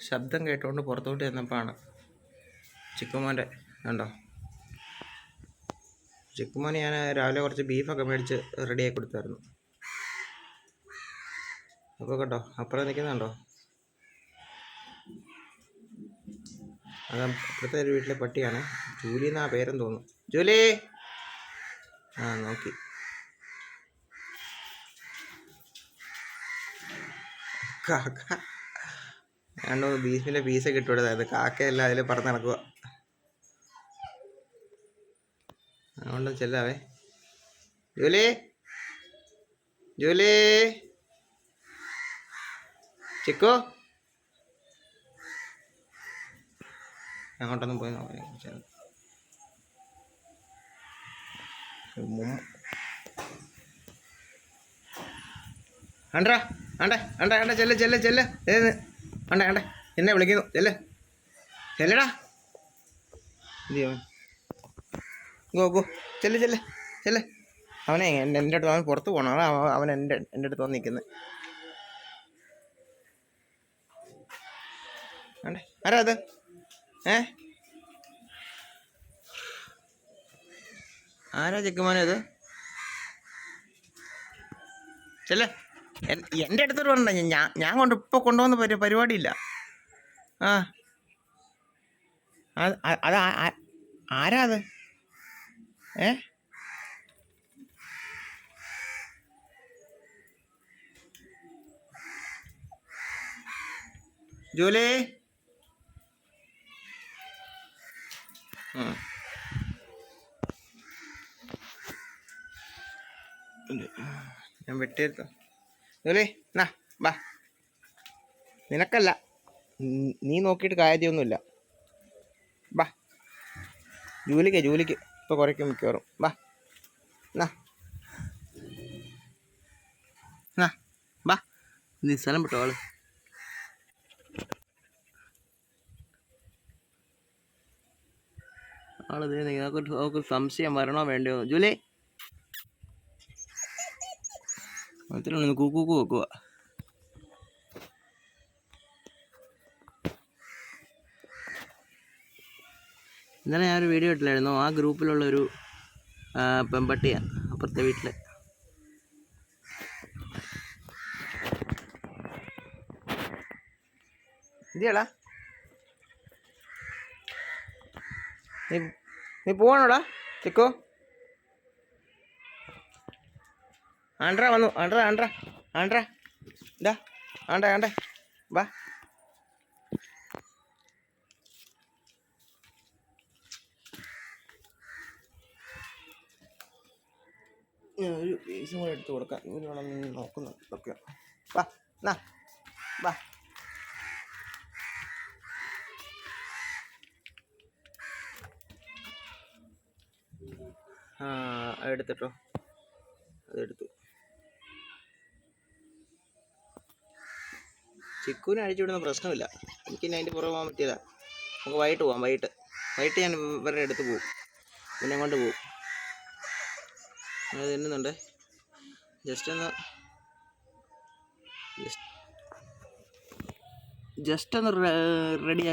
ശബ്ദം കേട്ടുകൊണ്ട് പുറത്തോട്ട് ചെന്നപ്പോഴാണ് ചിക്കുമോന്റെ കണ്ടോ? ചിക്കുമോന് ഞാൻ രാവിലെ കുറച്ച് ബീഫൊക്കെ മേടിച്ച് റെഡിയാക്കി കൊടുത്തായിരുന്നു. അപ്പോൾ കേട്ടോ അപ്പുറം നിൽക്കുന്നുണ്ടോ അത് അപ്പുറത്തെ ഒരു വീട്ടിലെ പട്ടിയാണ്. ജൂലി എന്നാ പേരെന്ന് തോന്നുന്നു. ജൂലി! ആ നോക്കി. കാക്ക രണ്ടു മൂന്ന് ബീഫിന്റെ പീസൊക്കെ ഇട്ട് കൊടുത്തത് കാക്കയല്ല അതിൽ പറന്ന് നടക്കുക അതുകൊണ്ട് ചെല്ലാവേ. ജോലി? ജോലി? ചിക്കോ? അങ്ങോട്ടൊന്നും പോയി നോക്കാം. ആണ്ടാ അണ്ടേ അണ്ട അണ്ട ചെല്ല ചെല്ല ചെല്ല. ഏത്? അണ്ട അണ്ട എന്നെ വിളിക്കുന്നു. ചെല്ല്. ചെല്ലടാ. Go go. ചെല്ല് ചെല്ല്. ചെല്ല്. അവനെ എന്റെ എന്റെ അടുത്ത് അവൻ പുറത്ത് പോകണം അതാ അവൻ- എന്റെ എന്റെ അടുത്ത് വന്ന് നിൽക്കുന്നത് അണ്ടേ ആരാ അത്? ഏ? ആരാ ചെക്കുമാനത് ചെല്ലേ. എന്റെ അടുത്തൊരു വരണ്ട ഞാൻ ഞാൻ കൊണ്ട് ഇപ്പോൾ കൊണ്ടുവന്ന പരി പരിപാടിയില്ല. ആ. അത് ആരാ അത്? ഏ? ജോലി. ഞാൻ വെട്ടിയെടുത്തോ. ജോലി നാ ബാ നിനക്കല്ല. നീ നോക്കിയിട്ട് കാര്യമൊന്നുമില്ല. ബാ ജോലിക്ക് ജോലിക്ക്. ഇപ്പോൾ കുറയ്ക്കും മിക്കവാറും. ബാ നാ. നാ ബാ നീ സ്ഥലം വിട്ടോ ആൾ. ആൾ അവർക്ക് സംശയം വരണോ വേണ്ടയോ? ജൂലി അതിലാണ് കൂക്കൂ വെക്കുക ഇന്നലെ ഞാനൊരു വീഡിയോ ഇട്ടില്ലായിരുന്നു. ആ ഗ്രൂപ്പിലുള്ളൊരു ഒരു പെമ്പട്ടിയാണ് അപ്പുറത്തെ വീട്ടിലെ. ഇതിയാടാ നീ നീ പോവാണോടാ? ചിക്കോ. ആണ്ട്ര വന്നു. ആണ്ട്ര ആണ്ട്ര. ആണ്ട്ര. ഇതാ. ആണ്ട ആണ്ട. വാ. ഒരു പീസും കൂടെ എടുത്ത് കൊടുക്കാം. നിന്ന് നോക്കുന്നു. ഇതൊക്കെ. വാ നാ. വാ. ആ എടുത്തിട്ടോ. അതെടുത്തു ചിക്കുവിനെ അഴിച്ചു വിടുന്ന പ്രശ്നമില്ല. എനിക്ക് അതിന്റെ പുറകെ പോകാൻ പറ്റില്ല നമുക്ക് വൈകിട്ട് പോകാം വൈകിട്ട്. വൈകിട്ട് ഞാൻ ഇവരുടെ അടുത്ത് പോകും പിന്നെ കൊണ്ട് പോകും അത് തിന്നുന്നുണ്ട് ജസ്റ്റ് ഒന്ന് ജസ്റ്റ് ഒന്ന് റെഡിയാക്കി